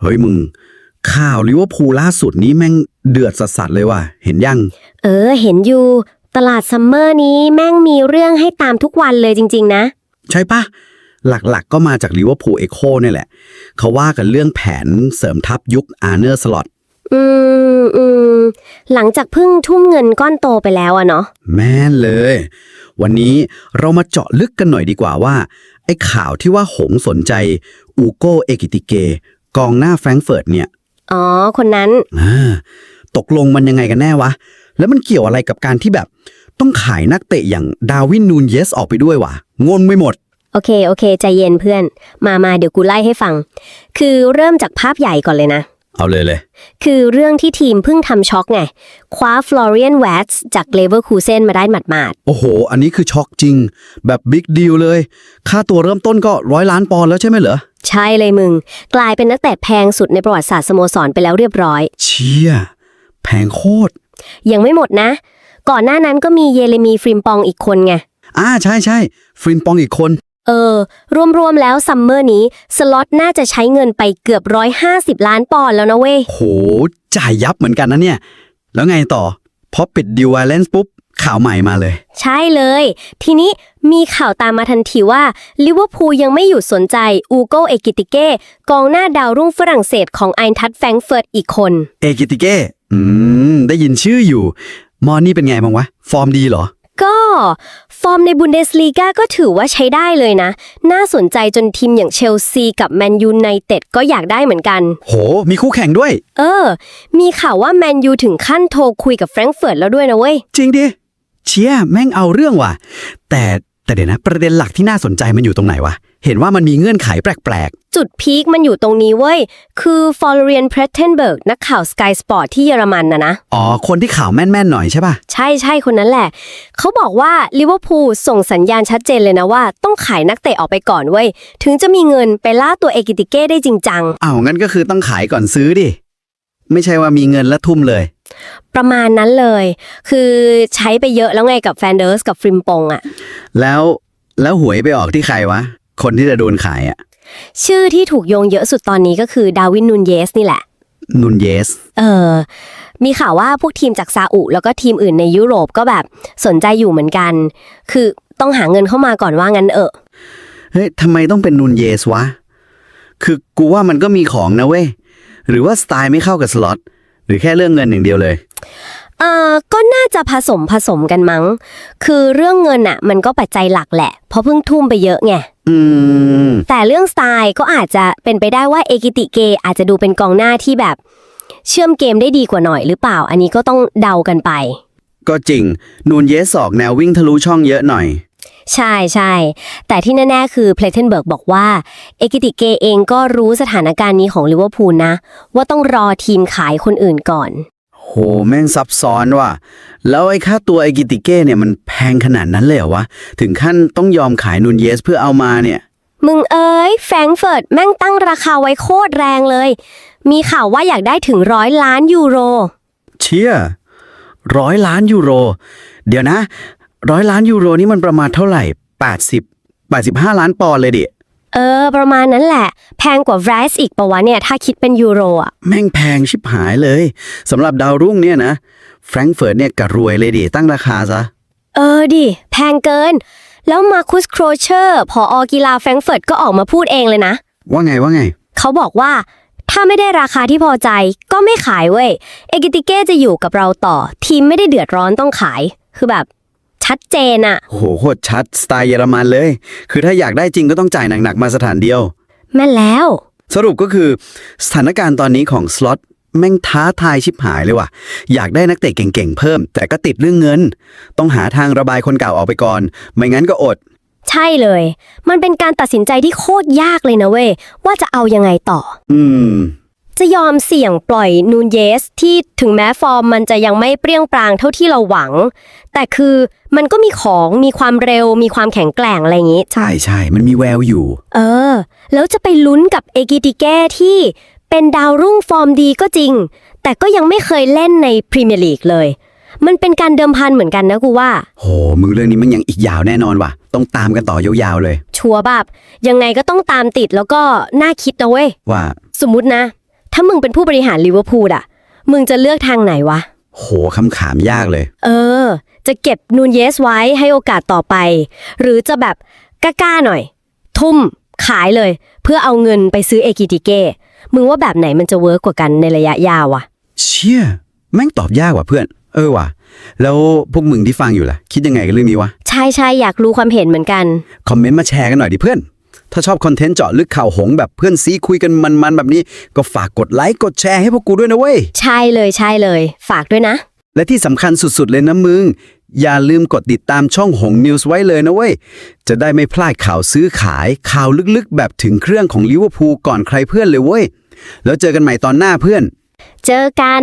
เฮ้ยมึง ข่าวลิเวอร์พูลล่าสุดนี้แม่งเดือดสัสๆเลยว่ะ เห็นยัง เออ เห็นอยู่ ตลาดซัมเมอร์นี้แม่งมีเรื่องให้ตามทุกวันเลยจริง ๆ นะ ใช่ปะหลักๆก็มาจากลิเวอร์พูลเอโคนี่แหละ เขาว่ากันเรื่องแผนเสริมทัพยุคอาร์เนอร์สล็อตอืมอืมหลังจากเพิ่งทุ่มเงินก้อนโตไปแล้วอะเนาะแม่นเลย วันนี้เรามาเจาะลึกกันหน่อยดีกว่าว่า ไอ้ข่าวที่ว่าหงสนใจ อูโกเอกิติเก กองหน้าแฟรงก์เฟิร์ตเนี่ยอ๋อ คนนั้นอ่าตกลงมันยังไงกันแน่วะ แล้วมันเกี่ยวอะไรกับการที่แบบ ต้องขายนักเตะอย่างดาวินนูนเยสออกไปด้วยวะงงไม่หมด โอเค โอเค ใจเย็นเพื่อน มามาเดี๋ยวกูไล่ให้ฟัง คือเริ่มจากภาพใหญ่ก่อนเลยนะ เอาเลยเลย คือเรื่องที่ทีมเพิ่งทำช็อกไง คว้าฟลอเรียนแวตส์จากเลเวอร์คูเซนมาได้หมาดโอ้โห อันนี้คือช็อกจริง แบบบิ๊กดีลเลย ค่าตัวเริ่มต้นก็ร้อยล้านปอนด์แล้วใช่ไหมเหรอ ๆ ใช่เลยมึง กลายเป็นนักเตะแพงสุดในประวัติศาสตร์สโมสรไปแล้วเรียบร้อย เชี่ยแพงโคตร ยังไม่หมดนะ ก่อนหน้านั้นก็มีเยเรมีฟริมปองอีกคนไง อ่าใช่ใช่ฟรินปองอีกคน เออ รวมๆแล้วซัมเมอร์นี้ สล็อตน่าจะใช้เงินไปเกือบ 150 ล้านปอนด์แล้วนะเว้ย โห จ่ายยับเหมือนกันนะเนี่ย แล้วไงต่อ พอปิดดิวไวเลนส์ปุ๊บ ข่าวใหม่มาเลย ใช่เลย ทีนี้มีข่าวตามมาทันทีว่าลิเวอร์พูลยังไม่หยุดสนใจอูโกเอกิติเก้กองหน้าดาวรุ่งฝรั่งเศสของไอน์ทัตแฟรงก์เฟิร์ตอีกคน เอกิติเก้อืม ได้ยินชื่ออยู่ มอนี่เป็นไงบ้างวะ ฟอร์มดีเหรอ ก็ฟอร์มในบุนเดสลีกาก็ถือว่าใช้ได้เลยนะ น่าสนใจจนทีมอย่างเชลซีกับแมนยูไนเต็ดก็อยากได้เหมือนกัน โห มีคู่แข่งด้วย เออ มีข่าวว่าแมนยูถึงขั้นโทรคุยกับแฟรงก์เฟิร์ตแล้วด้วยนะเว้ย จริงดิ เชียแม่งเอาเรื่องว่ะ แต่แต่เดี๋ยวนะ ประเด็นหลักที่น่าสนใจมันอยู่ตรงไหนวะ เห็นว่ามันมีเงื่อนไขแปลกจุดพีคมันอยู่ตรงนี้เว้ย คือฟอลเรียนเพรสเทนเบิร์กนักข่าวสกายสปอร์ตที่เยอรมันนะนะ ๆ อ๋อ คนที่ข่าวแม่นๆหน่อยใช่ป่ะ ใช่ใช่คนนั้นแหละ เขาบอกว่าลิเวอร์พูลส่งสัญญาณชัดเจนเลยนะว่า ต้องขายนักเตะออกไปก่อนเว้ย ถึงจะมีเงินไปล่าตัวเอกิติเก้ได้จริงจัง อ้าวงั้นก็คือต้องขายก่อนซื้อดิ ไม่ใช่ว่ามีเงินแล้วทุ่มเลย ประมาณนั้นเลย คือใช้ไปเยอะแล้วไงกับแฟนเดอร์สกับฟริมปงอะแล้วแล้วหวยไปออกที่ใครวะ คนที่จะโดนขายอะชื่อที่ถูกโยงเยอะสุดตอนนี้ก็คือดาวินนูนเยสนี่แหละนุนเยส เออ มีข่าวว่าพวกทีมจากซาอุแล้วก็ทีมอื่นในยุโรปก็แบบสนใจอยู่เหมือนกัน คือต้องหาเงินเข้ามาก่อนว่างั้นเออ เฮ้ยทำไมต้องเป็นนุนเยสวะ คือกูว่ามันก็มีของนะเว้ย หรือว่าสไตล์ไม่เข้ากับสล็อต หรือแค่เรื่องเงินอย่างเดียวเลย เอ่อก็น่าจะผสมผสมกันมั้ง คือเรื่องเงินอะมันก็ปัจจัยหลักแหละ เพราะเพิ่งทุ่มไปเยอะไง อืม แต่เรื่องสไตล์ก็อาจจะเป็นไปได้ว่าเอกิติเกอาจจะดูเป็นกองหน้าที่แบบ เชื่อมเกมได้ดีกว่าหน่อยหรือเปล่า อันนี้ก็ต้องเดากันไป ก็จริง นูนเยสออกแนววิ่งทะลุช่องเยอะหน่อย ใช่ใช่ แต่ที่แน่ ๆ คือเพลเทนเบิร์กบอกว่า เอกิติเกเองก็รู้สถานการณ์นี้ของลิเวอร์พูลนะ ว่าต้องรอทีมขายคนอื่นก่อน โหแม่งซับซ้อนว่ะ แล้วไอ้ค่าตัวไอกิติเก้เนี่ยมันแพงขนาดนั้นเลยเหรอวะ ถึงขั้นต้องยอมขายนูนเยสเพื่อเอามาเนี่ย มึงเอ้ย แฟรงก์เฟิร์ตแม่งตั้งราคาไว้โคตรแรงเลย มีข่าวว่าอยากได้ถึงร้อยล้านยูโร เชี่ยร้อยล้านยูโร เดี๋ยวนะ ร้อยล้านยูโรนี่มันประมาณเท่าไหร่ 80 85 ล้านปอนด์เลยดิ เออ ประมาณนั้นแหละ แพงกว่าแวสอีกปะวะเนี่ย ถ้าคิดเป็นยูโรอะ แม่งแพงชิบหายเลยสำหรับดาวรุ่งเนี่ยนะแฟรงก์เฟิร์ตเนี่ยกะรวยเลยดิตั้งราคาซะ เออดิ แพงเกิน แล้วมาคุสโครเชอร์พออกีฬาแฟรงก์เฟิร์ตก็ออกมาพูดเองเลยนะ ว่าไงว่าไง เขาบอกว่า ถ้าไม่ได้ราคาที่พอใจก็ไม่ขายเว้ย เอกิติเก้จะอยู่กับเราต่อ ทีมไม่ได้เดือดร้อนต้องขาย คือแบบ ชัดเจนอะโหโคตรชัดสไตล์เยอรมันเลย คือถ้าอยากได้จริงก็ต้องจ่ายหนักๆมาสถานเดียว แม่นแล้ว สรุปก็คือสถานการณ์ตอนนี้ของสล็อตแม่งท้าทายชิบหายเลยว่ะ อยากได้นักเตะเก่งๆเพิ่ม แต่ก็ติดเรื่องเงิน ต้องหาทางระบายคนเก่าออกไปก่อน ไม่งั้นก็อด ใช่เลย มันเป็นการตัดสินใจที่โคตรยากเลยนะเว้ยว่าจะเอายังไงต่อ อืม จะยอมเสี่ยงปล่อยนูนเยส ที่ถึงแม้ฟอร์มมันจะยังไม่เปรี้ยงปรางเท่าที่เราหวัง แต่คือมันก็มีของมีความเร็วมีความแข็งแกร่งอะไรอย่างงี้ ใช่ใช่มันมีแววอยู่ เออ แล้วจะไปลุ้นกับเอกิติเก้ที่เป็นดาวรุ่งฟอร์มดีก็จริง แต่ก็ยังไม่เคยเล่นในพรีเมียร์ลีกเลย มันเป็นการเดิมพันเหมือนกันนะกูว่า โหมึงเรื่องนี้มันยังอีกยาวแน่นอนว่ะ ต้องตามกันต่อยาวๆเลย ชัวร์แบบยังไงก็ต้องตามติดแล้วก็น่าคิดนะเว้ยว่า สมมุตินะ ถ้ามึงเป็นผู้บริหารลิเวอร์พูลอะมึงจะเลือกทางไหนวะ โหคำขามยากเลย เออ จะเก็บนูนเยสไว้ให้โอกาสต่อไป หรือจะแบบกล้าๆหน่อย ทุ่มขายเลย เพื่อเอาเงินไปซื้อเอกิติเก้มึงว่าแบบไหนมันจะเวิร์กกว่ากันในระยะยาวอะเชี่ยแม่งตอบยากว่ะเพื่อน เออว่ะ แล้วพวกมึงที่ฟังอยู่ล่ะ คิดยังไงกับเรื่องนี้วะ ใช่ใช่อยากรู้ความเห็นเหมือนกัน คอมเมนต์มาแชร์กันหน่อยดิเพื่อน ถ้าชอบคอนเทนต์เจาะลึกข่าวหงส์แบบเพื่อนซีคุยกันมันๆแบบนี้ ก็ฝากกดไลค์กดแชร์ให้พวกกูด้วยนะเว้ย ใช่เลยใช่เลย ฝากด้วยนะ และที่สำคัญสุดๆเลยนะมึง อย่าลืมกดติดตามช่องหงนิวส์ไว้เลยนะเว้ย จะได้ไม่พลาดข่าวซื้อขาย ข่าวลึกๆ แบบถึงเครื่องของลิเวอร์พูลก่อนใครเพื่อนเลยเว้ย แล้วเจอกันใหม่ตอนหน้าเพื่อน เจอกัน